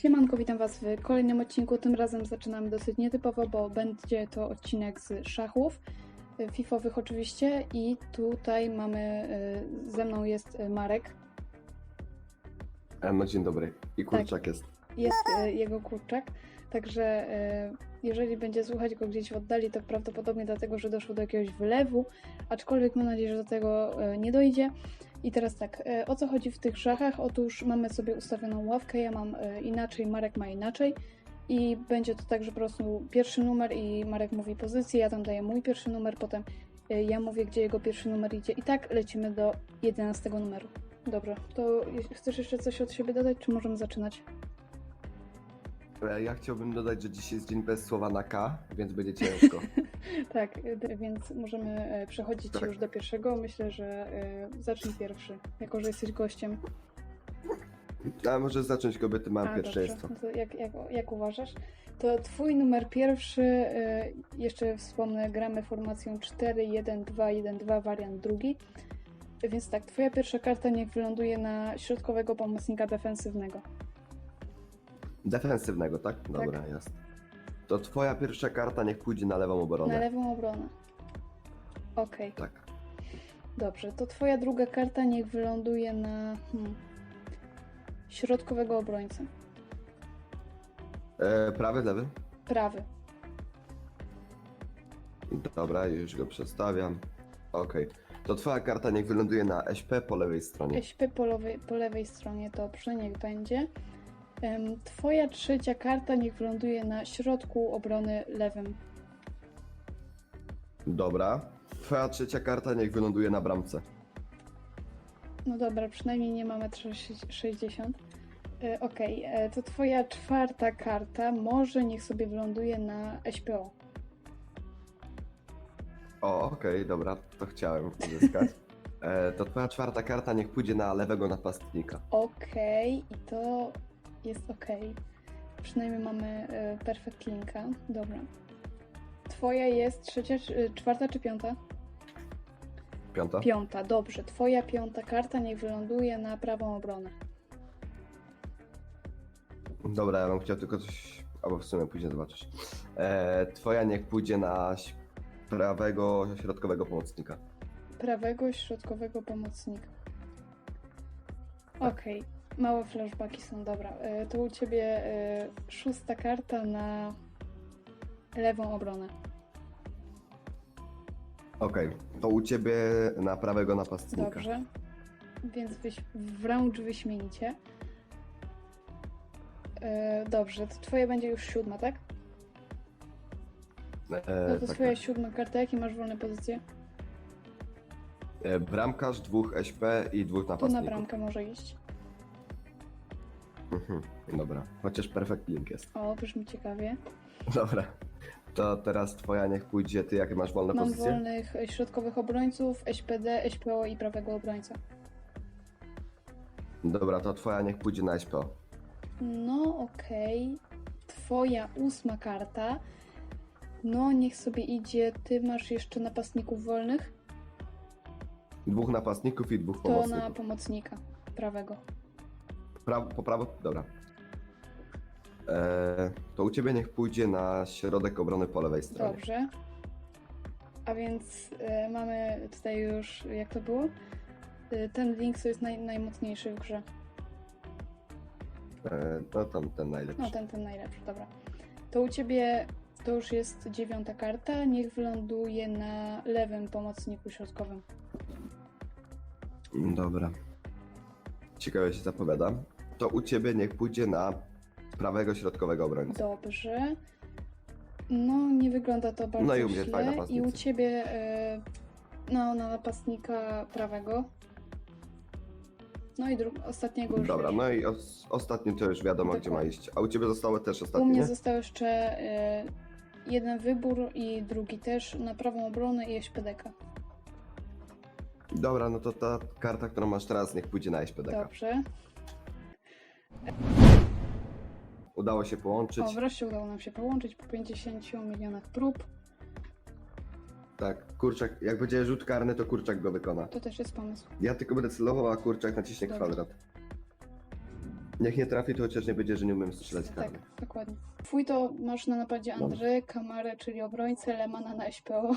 Siemanko, witam Was w kolejnym odcinku. Tym razem zaczynamy dosyć nietypowo, bo będzie to odcinek z szachów, y, fifowych oczywiście. I tutaj mamy, y, ze mną jest y, Marek, E, No dzień dobry. I kurczak jest. jest y, jego kurczak. Także jeżeli będzie słuchać go gdzieś w oddali, to prawdopodobnie dlatego, że doszło do jakiegoś wylewu, aczkolwiek mam nadzieję, że do tego nie dojdzie. I teraz tak, y, o co chodzi w tych szachach? Otóż mamy sobie ustawioną ławkę, ja mam y, inaczej, Marek ma inaczej. I będzie to tak, że po prostu pierwszy numer i Marek mówi pozycję, ja tam daję mój pierwszy numer, potem y, ja mówię, gdzie jego pierwszy numer idzie. I tak lecimy do 11 numeru. Dobra, to chcesz jeszcze coś od siebie dodać, czy możemy zaczynać? E, Ja chciałbym dodać, że dzisiaj jest dzień bez słowa na K, więc będzie ciężko. Tak, więc możemy e, przechodzić Tak. już do pierwszego. Myślę, że e, zacznij pierwszy, jako że jesteś gościem. A może zacząć kobiety, mam A, pierwszeństwo. No jak, jak, jak uważasz? To twój numer pierwszy, e, jeszcze wspomnę, gramy formacją 4, 1, 2, 1, 2, wariant drugi. Więc tak, twoja pierwsza karta niech wyląduje na środkowego pomocnika defensywnego. Defensywnego, tak? Dobra, jest. To twoja pierwsza karta niech pójdzie na lewą obronę. Na lewą obronę. Okej. Tak. Dobrze, to twoja druga karta niech wyląduje na hmm, środkowego obrońcę. E, prawy, lewy? Prawy. Dobra, już go przestawiam. Okej. To twoja karta niech wyląduje na SP po lewej stronie. SP po lewej, po lewej stronie, dobrze, niech będzie. Twoja trzecia karta niech wyląduje na środku obrony lewym. Dobra. Twoja trzecia karta niech wyląduje na bramce. No dobra, przynajmniej nie mamy 360. E, Okej, e, to twoja czwarta karta może niech sobie wyląduje na SPO. O, okej, dobra, to chciałem uzyskać. E, to twoja czwarta karta niech pójdzie na lewego napastnika. Okej, i to jest okej. Przynajmniej mamy e, perfect linka. Dobra. Twoja jest trzecia, e, czwarta czy piąta? Piąta? Piąta, dobrze. Twoja piąta karta niech wyląduje na prawą obronę. Dobra, ja bym chciał tylko coś, albo w sumie później zobaczysz. E, twoja niech pójdzie na prawego środkowego pomocnika. Prawego środkowego pomocnika. Okej, małe flashbacki są, dobra. E, To u ciebie e, szósta karta na lewą obronę. Okej, to u ciebie na prawego napastnika. Dobrze. Więc wyś, wręcz wyśmienicie. E, Dobrze, to twoja będzie już siódma, tak? E, No to tak, twoja tak. siódma karta, jakie masz wolne pozycje? E, bramkarz, dwóch SP i dwóch Tu na napastników. bramkę może iść. Mhm, dobra, chociaż perfect link jest. O, brzmi ciekawie. Dobra, to teraz twoja niech pójdzie, ty jakie masz wolne Mam pozycje? wolnych e, środkowych obrońców, SPD, SPO i prawego obrońca. Dobra, to twoja niech pójdzie na SPO. No okej. Twoja ósma karta. No niech sobie idzie. Ty masz jeszcze napastników wolnych? Dwóch napastników i dwóch To pomocników. na pomocnika prawego. Prawo, po prawo? Dobra. E, to u ciebie niech pójdzie na środek obrony po lewej stronie. Dobrze. A więc e, mamy tutaj już, jak to było? E, ten link to jest naj, najmocniejszy w grze. E, no tam ten najlepszy. No ten, ten najlepszy, dobra. To u ciebie to już jest dziewiąta karta. Niech wyląduje na lewym pomocniku środkowym. Dobra. Ciekawe się zapowiada. To u ciebie niech pójdzie na prawego środkowego obrońcę. Dobrze. No, nie wygląda to bardzo No i u mnie dwaj źle. I napastnicy. u ciebie e, no, na napastnika prawego. No i dru- ostatniego już Dobra, wiesz. no i os, ostatni to już wiadomo, gdzie ma Dokładnie. iść. A u ciebie zostały też U ostatnie, mnie nie? został jeszcze e, jeden wybór i drugi też na prawą obronę i SPDK. Dobra, no to ta karta, którą masz teraz, niech pójdzie na SPDK. Dobrze. Udało się połączyć. O, wreszcie udało nam się połączyć po 50 milionach prób. Tak, kurczak, jak będzie rzut karny, to kurczak go wykona. To też jest pomysł. Ja tylko będę celował, a kurczak naciśnie Dobra. kwadrat. Niech nie trafi, to chociaż nie będzie, że nie umiem strzelać Tak, karny. dokładnie. Twój to masz na napadzie. Andrzej, Kamarę, czyli obrońcę, Lemana na SPO.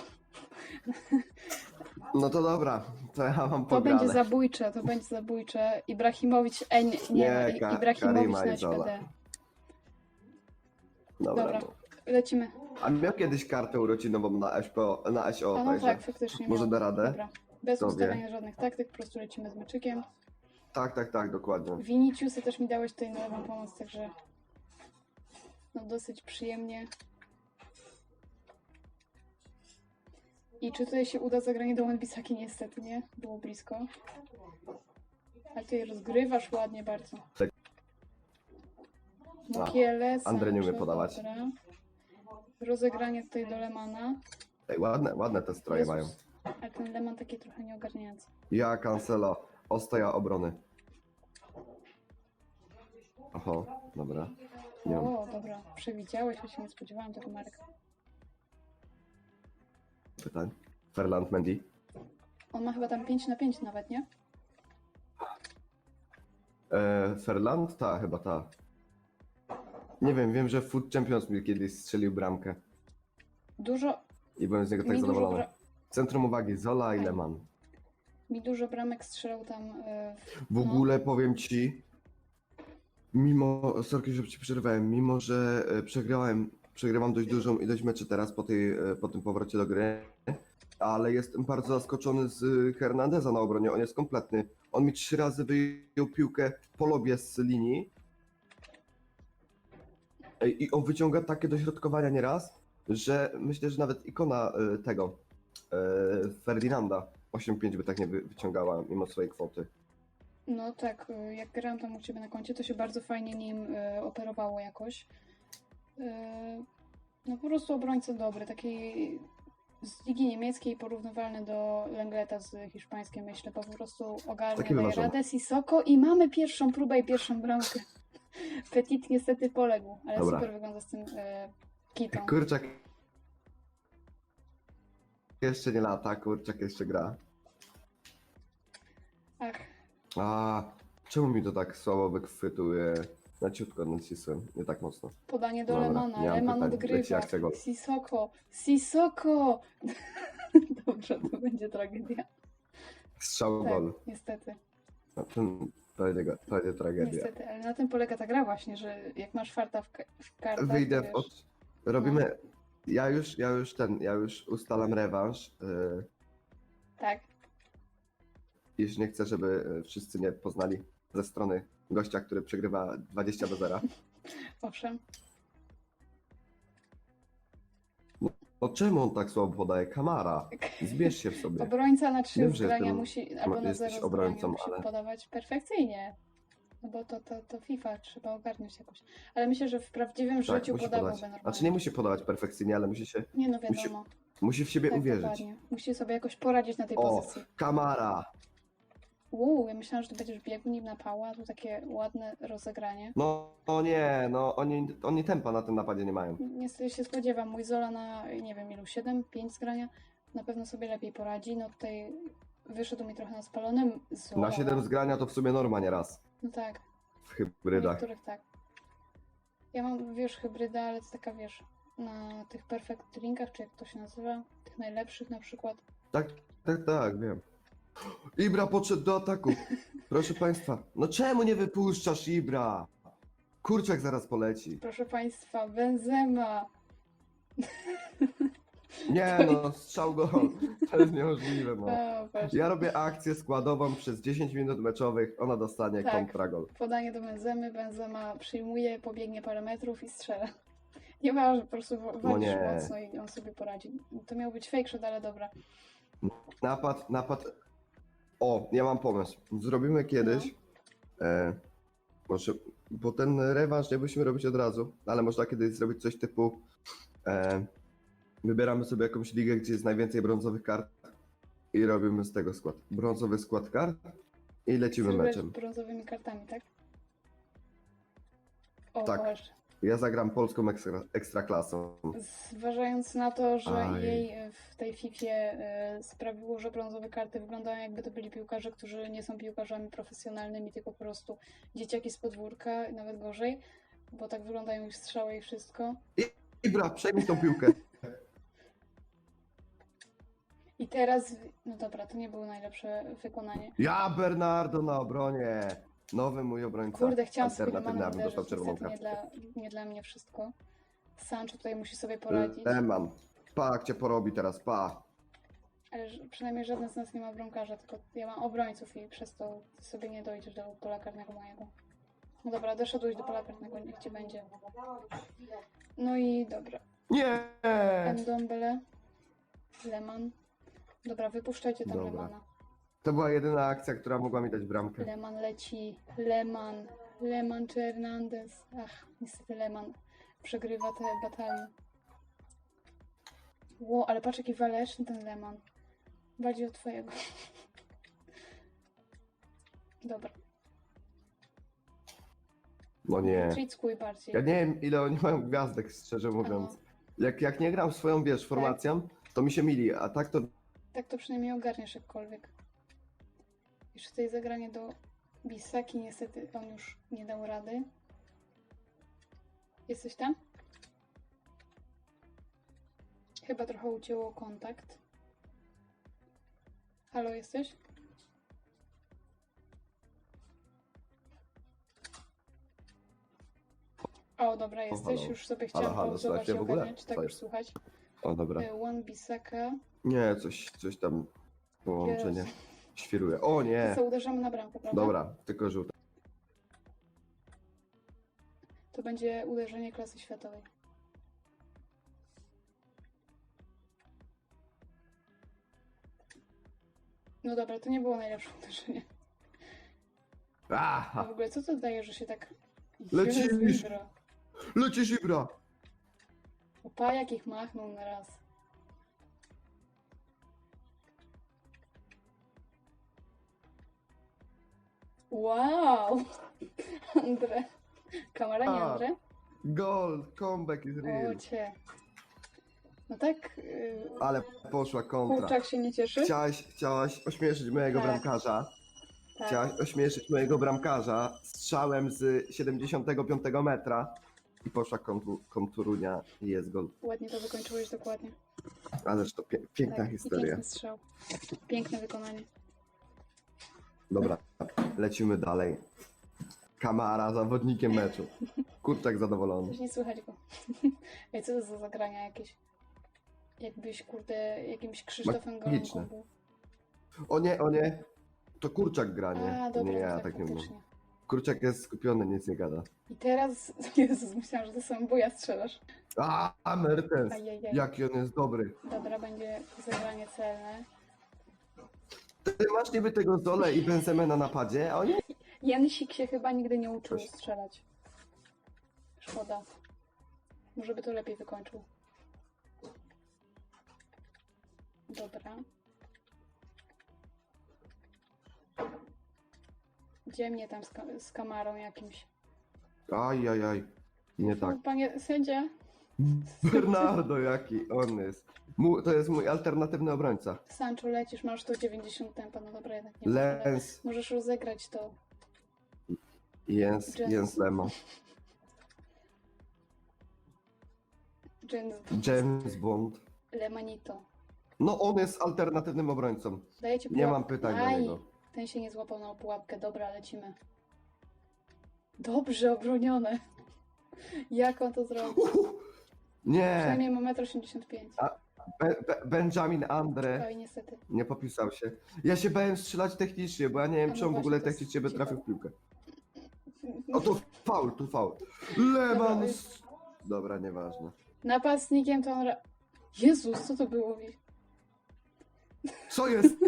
No to dobra, to ja mam To będzie zabójcze, to będzie zabójcze. Ibrahimowicz, e, nie, nie, Nie, Ka- Ibrahimowicz Karima na i Zola. SPD. Dobra, Dobra. Lecimy. A miał kiedyś kartę urodzinową na SPO, na SO, A no także... tak, faktycznie. może miał. da radę? Dobra. Bez Kto wie? ustawiania żadnych taktyk, po prostu lecimy z meczykiem. Tak, tak, tak, dokładnie. Viniciusy też mi dałeś tutaj na lewą pomoc, także no dosyć przyjemnie. I czy tutaj się uda zagranie do Wan-Bissaki? Niestety nie, było blisko. Ale tutaj rozgrywasz ładnie bardzo. Tak. Mukiele, Andre nie umie podawać. dobra. Rozegranie tutaj do Lemana. Ej, ładne, ładne te stroje mają. Jezus, Ale ten Leman taki trochę nieogarniający. Ja, Cancelo, Ostoja obrony. Oho, dobra. Nie mam O, dobra, przewidziałeś, ja się nie spodziewałam tego Marka. pytań. Ferland Mendy. On ma chyba tam 5 na 5 nawet, nie? E, Ferland? Ta, chyba ta. Nie wiem, wiem, że Food Champions mi kiedyś strzelił bramkę. Dużo, I byłem z niego tak mi, dużo zadowolony. bra- Centrum uwagi Zola i Tak. Leman. mi dużo bramek strzelał tam. e, w- No. ogóle powiem ci, mimo, sorki, że ci przerwałem, mimo, że e, przegrałem, przegrywam dość dużą ilość meczy teraz po, tej, e, po tym powrocie do gry, ale jestem bardzo zaskoczony z Hernandeza na obronie, on jest kompletny. On mi trzy razy wyjął piłkę po lobie z linii Ej, i on wyciąga takie dośrodkowania nieraz, że myślę, że nawet ikona e, tego, e, Ferdinanda 8-5 by tak nie wy- wyciągała mimo swojej kwoty. No tak, e, jak grałam tam u ciebie na koncie, to się bardzo fajnie nim operowało jakoś. No po prostu obrońca dobry, taki z ligi niemieckiej porównywalny do Lengleta z hiszpańskiej, myślę, bo po prostu ogarnia, daje radę Sissoko i mamy pierwszą próbę i pierwszą bramkę. Petit niestety poległ, ale Dobra. super wygląda z tym e, kitą. Kurczak jeszcze nie lata, kurczak jeszcze gra. Ach, A czemu mi to tak słabo wychwytuje? Na ciutko nacisłem, nie tak mocno. podanie do Dobra, Lemana, nie mam Leman pytań. Leci odgrywa. akcja gol. Sissoko, Sissoko! Dobrze, to będzie tragedia. Strzał Tak, gol. niestety. No, ten go- będzie tragedia. Niestety, ale na tym polega ta gra właśnie, że jak masz farta w, w kartach, Wyjdę od... Robimy... Ja już, ja już ten, ja już ustalam rewanż. Yy, Tak, jeśli nie chcę, żeby yy, wszyscy mnie poznali ze strony gościa, który przegrywa 20 do 0. owszem. No czemu on tak słabo podaje? Kamara. Zbierz się w sobie. Obrońca na trzy Wiem, że zgrania jestem- musi, albo na jesteś zero obrońcą, musi ale- podawać perfekcyjnie. No bo to, to, to FIFA trzeba ogarnąć jakoś. Ale myślę, że w prawdziwym Tak, życiu musi podawałby podać. normalnie. Znaczy nie musi podawać perfekcyjnie, ale musi się, Nie no musi wiadomo. musi w siebie tak, uwierzyć. dokładnie. Musi sobie jakoś poradzić na tej O, pozycji. Kamara! Uuu, ja myślałam, że ty będziesz biegł nim na pała, tu takie ładne rozegranie. No, no nie, no oni, oni tempa na tym napadzie nie mają. Niestety się spodziewam, mój Zola na nie wiem ilu, 7, 5 zgrania na pewno sobie lepiej poradzi. No tutaj wyszedł mi trochę na spalonym Zola. Na 7 zgrania to w sumie norma nieraz No tak, w w hybrydach. niektórych tak. Ja mam, wiesz, hybryda, ale to taka, wiesz, na tych perfect drinkach, czy jak to się nazywa, tych najlepszych na przykład. Tak, tak, tak, wiem. Ibra podszedł do ataku. Proszę państwa. No czemu nie wypuszczasz Ibra? Kurczak zaraz poleci. Proszę Państwa, Benzema! Nie no, strzał gol. To jest niemożliwe, no. O, Boże. Ja robię akcję składową przez 10 minut meczowych, ona dostanie Tak. kontragol. Podanie do Benzemy, Benzema przyjmuje, pobiegnie parę metrów i strzela. Nieważne, po prostu wa- No walisz nie. mocno i on sobie poradzi. To miał być fake shot, ale dobra. Napad, napad. O, ja mam pomysł. Zrobimy kiedyś. E, może, bo ten rewanż nie musimy robić od razu, ale można kiedyś zrobić coś typu. E, wybieramy sobie jakąś ligę, gdzie jest najwięcej brązowych kart i robimy z tego skład. Brązowy skład kart i lecimy grać meczem. brązowymi kartami, tak? O Tak. Boże. Ja zagram polską ekstra, ekstraklasą. Zważając na to, że Aj. jej e, w tej FIFA e, sprawiło, że brązowe karty wyglądają jakby to byli piłkarze, którzy nie są piłkarzami profesjonalnymi, tylko po prostu dzieciaki z podwórka, nawet gorzej, bo tak wyglądają ich strzały i wszystko. Ibra, przejmij tą piłkę. I teraz, no dobra, to nie było najlepsze wykonanie. Ja, Bernardo na obronie. Nowy mój obrońca. Kurde, chciałam Alternatywny, Lemana abym dostał uderzyć, czerwoną niestety nie kartkę. dla, nie dla mnie wszystko. Sancho tutaj musi sobie poradzić, Leman. Pa, jak cię porobi teraz, pa. ale ż- przynajmniej żaden z nas nie ma bramkarza, tylko ja mam obrońców i przez to sobie nie dojdziesz do pola karnego mojego. No dobra, doszedłeś do pola karnego, niech ci będzie. No i dobra. Nie! Ndombele, Leman. Dobra, wypuszczajcie tam Dobra. Lemana. To była jedyna akcja, która mogła mi dać bramkę. Leman leci, Leman, Leman czy Hernandez. Ach, niestety Leman przegrywa te batalie. Ło, ale patrz jaki waleczny ten Leman. Bardziej od twojego. Dobra, No nie. trickuj bardziej. Ja nie wiem, ile oni mają gwiazdek, szczerze mówiąc. Jak, jak nie gram swoją, wiesz, formacją, to mi się mili, a tak to Tak to przynajmniej ogarniesz jakkolwiek. Jeszcze tutaj zagranie do Bisaki, niestety on już nie dał rady. Jesteś tam? Chyba trochę ucięło kontakt. Halo, jesteś? O, dobra, jesteś. halo. Już sobie chciałam halo, pauzować słuchajcie i w ogóle? ogarniać. Tak, Co już jest? O, dobra. E, One Bisaka. Nie, coś, coś tam połączenie Jezu. Świruje. O nie! Co, uderzamy na bramkę, prawda? Dobra, tylko żółte. To będzie uderzenie klasy światowej. No dobra, to nie było najlepsze uderzenie. A w Aha! ogóle co to daje, że się tak... Lecisz! Jezu, Ibra. Lecisz Ibra! Opa, jakich machnął na raz. Wow! Andre. Kamera nie A, Andre? Gol! Comeback is O real! cię. No tak, yy, Ale poszła kontra. kurczak się nie cieszy? Chciałaś, chciałaś ośmieszyć mojego Tak. bramkarza. Tak. Chciałaś ośmieszyć mojego bramkarza strzałem z 75 metra i poszła kontu, konturunia i jest gol. Ładnie to wykończyłeś dokładnie. Ależ to pie, piękna tak. I historia. piękny strzał. Piękne wykonanie. Dobra, lecimy dalej. Kamara zawodnikiem meczu. Kurczak zadowolony. Już nie słychać go. Ej, co to za zagrania jakieś? Jakbyś, kurde, jakimś Krzysztofem Magiczne. Golonką był. O nie, o nie. To kurczak gra, nie? A, dobra, nie ja, tak, tak nie mówię. Kurczak jest skupiony, nic nie gada. I teraz, Jezus, myślałam, że to sam buja strzelasz. A, Mertens! Ajajaj. Jaki on jest dobry. Dobra, będzie zagranie celne. Ty masz niby tego Zole i Benzemę na napadzie, a oni... Jensik się chyba nigdy nie uczył Coś. strzelać. Szkoda. Może by to lepiej wykończył. Dobra. Gdzie mnie tam z, ka- z kamerą jakimś? Aj, aj, aj. Nie tak. Panie sędzia, Bernardo jaki on jest. Mu, to jest mój alternatywny obrońca. Sancho lecisz, masz 190 tempa, no dobra, jednak nie możesz, Lens, Możesz rozegrać to. Jens, Jens. Jens Lemo, James James Bond. Lemanito. No on jest alternatywnym obrońcą. Daję ci Nie mam pytań do Aj, niego. Ten się nie złapał na pułapkę. Dobra, lecimy. Dobrze obronione. Jak on to zrobił? Uhu. Nie, Przynajmniej ma 1,85 m. Be, Be, Benjamin Andre Oj, niestety. nie popisał się. Ja się bałem strzelać technicznie, bo ja nie wiem, A no czy on w właśnie, ogóle to jest technicznie by ciekawe. trafił w piłkę. O, tu faul, tu faul. Leman... Dobra, s- Dobra, nieważne. Napastnikiem to on... Ra... Jezus, co to było? Co jest?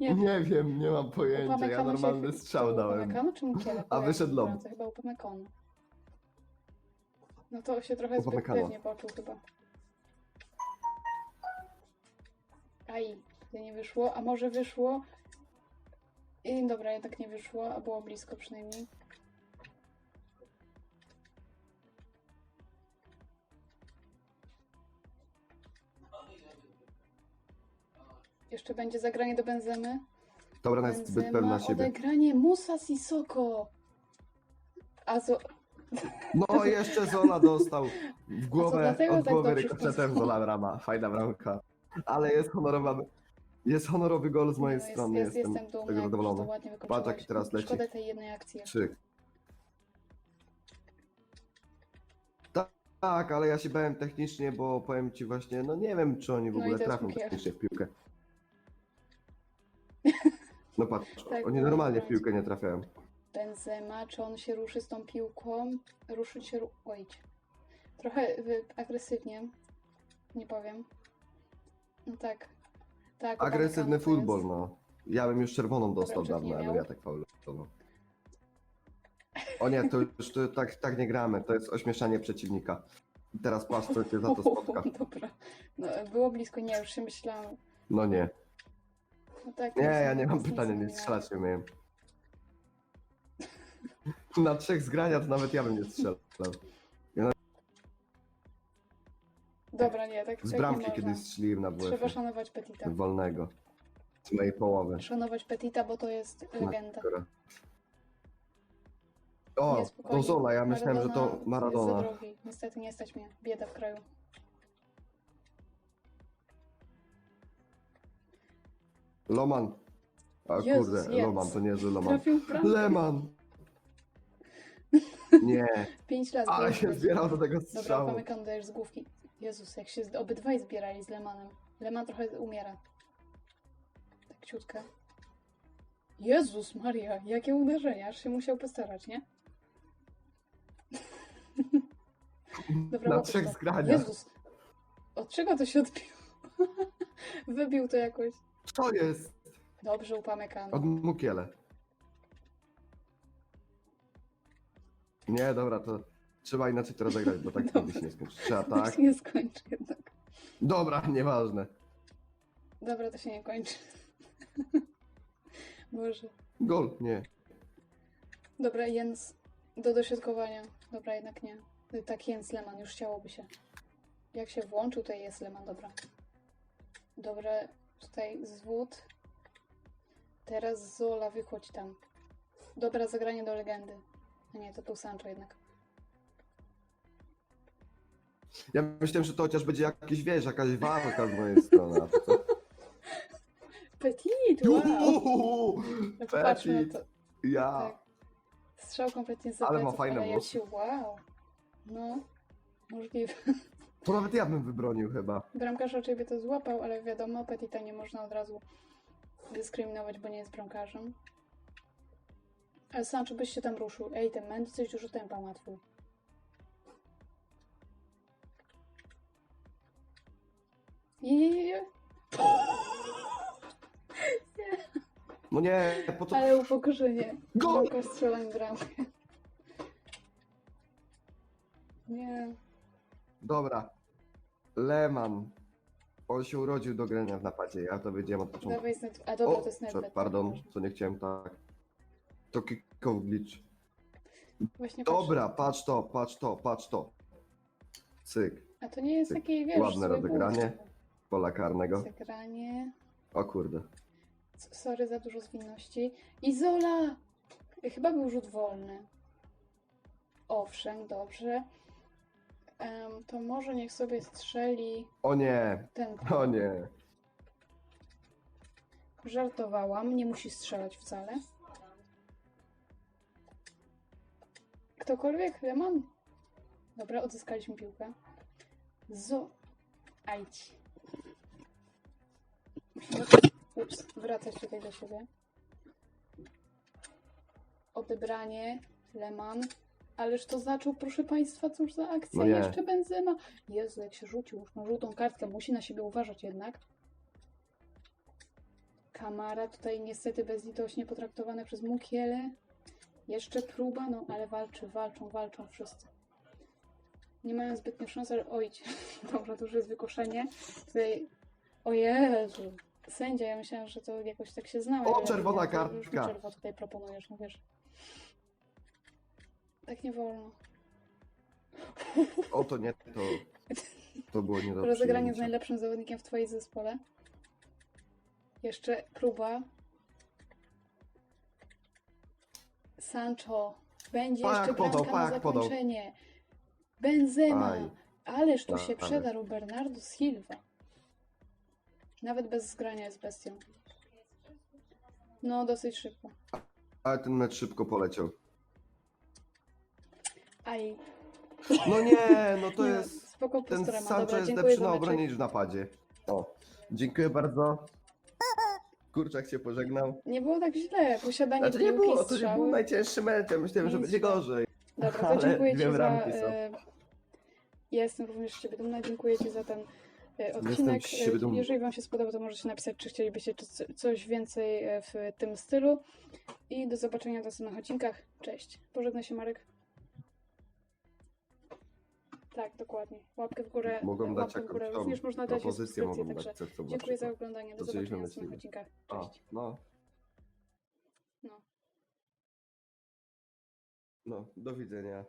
Nie, Nie wiem, nie mam pojęcia. Ja Upamecano normalny strzał to dałem. Upamecano czy Musiele? A wyszedł lob. Chyba Upamecano. No to się trochę Poza zbyt mekano. pewnie poczuł chyba. Aj, to nie wyszło, a może wyszło. I dobra, jednak nie wyszło, a było blisko przynajmniej. Jeszcze będzie zagranie do Benzemy. Dobra, ona jest zbyt pewna siebie. Odegranie Musa Sissoko. A no jeszcze Zola dostał w głowę, dlatego od tak głowy dobrze rykoszetem wpadło? Zola brama. Fajna bramka. Ale jest honorowa, jest honorowy gol z mojej no, strony, jest, jestem, jestem dumna, tego jak zadowolony. to ładnie wykończyłeś. Patrz, jaki teraz leci. Szkoda tej jednej akcji. Krzyk. Ta- Tak, ale ja się bałem technicznie, bo powiem ci właśnie, no nie wiem, czy oni w No i ogóle to jest trafią cukier. technicznie w piłkę. No patrz, Tak, oni no, normalnie w tak. piłkę nie trafiają. Benzema, czy on się ruszy z tą piłką? Ruszyć się... Oj. Trochę agresywnie. Nie powiem. No tak. Tak. Agresywny futbol, no. Ja bym już czerwoną dostał Dobra, dawno, ale ja tak faulował. O nie, to już to, tak, tak nie gramy, to jest ośmieszanie przeciwnika. I teraz patrz, co cię za to spotka. Dobra. No, było blisko, nie, już się myślałam. No nie. No tak, Nie, ja nie mam pytania, nie strzelać nie umiem. Na trzech zgrania to nawet ja bym nie strzelał. Dobra, nie, tak, Z tak bramki nie można. kiedyś strzeliłem na Trzeba WF. szanować Petita. Wolnego. Z mojej połowy. Szanować Petita, bo to jest legenda. O, Nie, to Zola, ja myślałem, że to Jest za Maradona. drogi. Niestety nie stać mnie. Bieda w kraju. Loman. A Jezus, kurde, jest. Loman, to Loman. Trafił w bramkę. Leman! Nie, Pięć razy. ale się zbierał do tego Dobra, strzału. pamiętam, dajesz z główki. Jezus, jak się z... obydwaj zbierali z Lemanem. Leman trochę umiera. Tak ciutkę. Jezus Maria, jakie uderzenia, aż się musiał postarać, nie? Dobra, Na łapiesz trzech to. zgraniach. Jezus, od czego to się odbiło? Wybił to jakoś. Co jest? Dobrze, upamykano. Od Mukiele. Nie, dobra, to trzeba inaczej to rozegrać, bo tak nigdy się nie skończy. Trzeba To tak. się nie skończy jednak. Dobra, nieważne. Dobra, to się nie kończy. Boże. Gol, nie. Dobra, Jens. Do dośrodkowania. Dobra, jednak nie. Tak, Jens Leman, już chciałoby się. Jak się włączył, to jest Leman, dobra. Dobra, tutaj zwód. Teraz Zola, wychodź tam. Dobra, zagranie do legendy. A nie, to był Sancho jednak. Ja myślałem, że to chociaż będzie jakiś, wiesz, jakaś walka z mojej strony. A to? Petit, wow! No popatrzmy na Petit. to. Ja. Tak. Strzał kompletnie z Ale ma pleców, fajne ale ja włosy. wow. No, możliwe. To nawet ja bym wybronił chyba. Bramkarz raczej by to złapał, ale wiadomo, Petita nie można od razu dyskryminować, bo nie jest bramkarzem. Ale Sancho byś się tam ruszył. Ej, ten Mendy coś dużo tempa ma twój. No nie, po co? Ale upokorzenie. Gol! Bramkarz strzela mi bramkę. Nie. Dobra. Leman. On się urodził do grania w napadzie, ja to wiedziałem od początku. Dawaj. A dobra, to jest prze- Nedved. pardon, co nie chciałem tak. To kickoff glitch. Właśnie. Dobra, patrz to, patrz to, patrz to. Cyk, A to nie jest Cyk. takie, wiesz, Ładne złe rozegranie. pola karnego. Zagranie. O kurde. S- Sorry za dużo zwinności. Izola! Chyba był rzut wolny. Owszem, dobrze. Em, to może niech sobie strzeli O nie, ten. o nie. Żartowałam, nie musi strzelać wcale. Ktokolwiek? Leman? Dobra, odzyskaliśmy piłkę. Zo... Ajdź. Ups, wracać tutaj do siebie. Odebranie. Leman. Ależ to zaczął, proszę Państwa, cóż za akcja. No nie. Jeszcze Benzema. Jezu, jak się rzucił już na żółtą kartkę. Musi na siebie uważać jednak. Kamara tutaj niestety bezlitośnie potraktowane przez Mukiele. Jeszcze próba, no ale walczy, walczą, walczą wszyscy. Nie mają zbytnio szans, ale oj, dobra, to już jest wykoszenie. Tutaj, o Jezu, sędzia, ja myślałam, że to jakoś tak się znało. O, czerwona mi kartka. Czerwo tutaj proponujesz, no wiesz. Tak nie wolno. O to nie, to. To było nie do Rozegranie z najlepszym zawodnikiem w Twoim zespole. Jeszcze próba. Sancho. Będzie Pak jeszcze podał, bramka na pak podał. zakończenie. Benzema. Aj. Ależ tu Tak, się ale- przedarł Bernardo Silva. Nawet bez zgrania jest bestią. No, dosyć szybko. Ale ten mecz szybko poleciał. Aj, No nie, no to nie, jest... spoko Ten postura ma. Sancho Dobra, jest dziękuję lepszy za na meczek. obronie niż w napadzie. O, dziękuję bardzo. Kurczak się pożegnał. Nie było tak źle. Posiadanie Znaczy nie piłki, było, to nie strzały. był najcięższy mecz, ja myślałem, że Nic będzie źle. gorzej. Dobra, to Ale dziękuję dwie Ci za... bramki są. E, ja jestem również z Ciebie dumna. Dziękuję Ci za ten e, odcinek. z siebie E, dumny. Jeżeli Wam się spodobał, to możecie napisać, czy chcielibyście czy- coś więcej e, w tym stylu. I do zobaczenia w następnych odcinkach. Cześć. Pożegnaj się, Marek. Tak, dokładnie. Łapkę w górę. Mogą dać łapkę w górę. jakąś tą Również można dać propozycję, subskrypcję, mogą także dać, chcą na dziękuję za oglądanie. Do zobaczenia w następnych myśleli. odcinkach. A, Cześć. no, No. no, do widzenia.